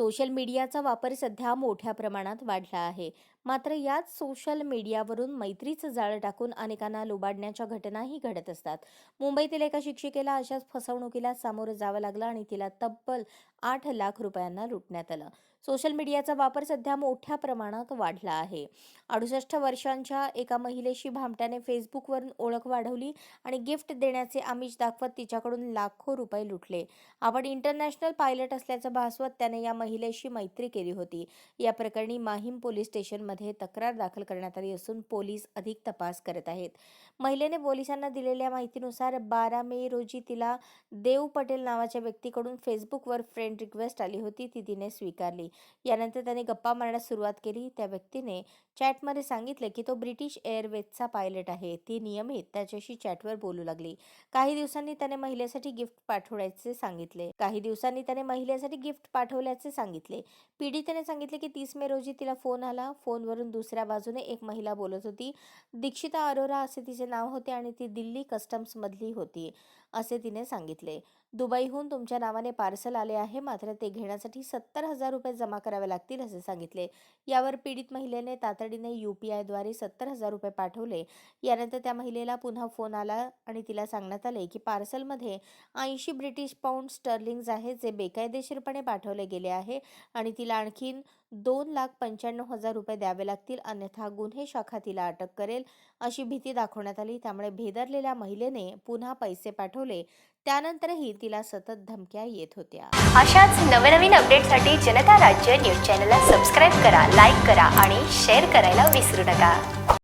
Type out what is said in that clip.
Social मीडियाचा वापर सध्या मोठ्या प्रमाणात वाढला आहे. मात्र याच सोशल मीडियावरून मैत्रीचं जाळं टाकून अनेकांना लुबाडण्याच्या घटनाही घडत असतात. मुंबईतील एका शिक्षिकेला अशाच फसवणुकीला सामोरं जावं लागलं आणि तिला तब्बल आठ लाख रुपयांना लुटण्यात आलं. सोशल मीडियाचा वापर सध्या मोठ्या प्रमाणात वाढला आहे. अडुसष्ट वर्षांच्या एका महिलेशी भामट्याने फेसबुकवरून ओळख वाढवली आणि गिफ्ट देण्याचे आमिष दाखवत तिच्याकडून लाखो रुपये लुटले. आपण इंटरनॅशनल पायलट असल्याचं भासवत त्याने या महिलेशी मैत्री केली होती. या प्रकरणी माहीम पोलीस स्टेशनमध्ये तक्रार दाखल करण्यात आली असून पोलीस अधिक तपास करत आहेत. महिलेने पोलिसांना दिलेल्या माहितीनुसार बारा मे रोजी तिला देव पटेल नावाच्या व्यक्तीकडून फेसबुकवर फ्रेंड रिक्वेस्ट आली होती. ती तिने स्वीकारली. यानंतर त्याने गप्पा मारण्यास सुरुवात केली. त्या व्यक्तीने चॅटमध्ये सांगितले की तो ब्रिटिश एअरवेजचा पायलट आहे. ती नियमित त्याच्याशी चॅटवर बोलू लागली. काही दिवसांनी त्याने महिलेसाठी गिफ्ट पाठवण्याचे सांगितले. काही दिवसांनी त्याने महिलेसाठी गिफ्ट पाठवल्याचे सांगितले. पीडितेने सांगितले की तीस मे रोजी तिला फोन आला. फोनवरून दुसऱ्या बाजूने एक महिला बोलत होती. दीक्षिता अरोरा असे तिचे नाव होते आणि ती दिल्ली कस्टम्समधली होती असे तिने सांगितले. दुबईहून तुमच्या नावाने पार्सल आले आहे. मात्र ते घेण्यासाठी सत्तर हजार रुपये जमा करावे लागतील असे सांगितले. यावर पीडित महिलेने तातडीने यू पी आयद्वारे सत्तर हजार रुपये पाठवले. यानंतर त्या महिलेला पुन्हा फोन आला आणि तिला सांगण्यात आले की पार्सलमध्ये ऐंशी ब्रिटिश पाऊंड स्टर्लिंग्ज आहेत जे बेकायदेशीरपणे पाठवले गेले आहे आणि तिला आणखीन दोन लाख पंच्याण्णव हजार रुपये द्यावे लागतील. अन्यथा गुन्हे शाखा तिला अटक करेल अशी भीती दाखवण्यात आली. त्यामुळे भेदरलेल्या महिलेने पुन्हा पैसे पाठवले. त्यानंतरही तिला सतत धमक्या येत होत्या. अशाच नवनवीन अपडेटसाठी जनता राज्य न्यूज चॅनलला सबस्क्राईब करा लाईक करा आणि शेअर करायला विसरू नका.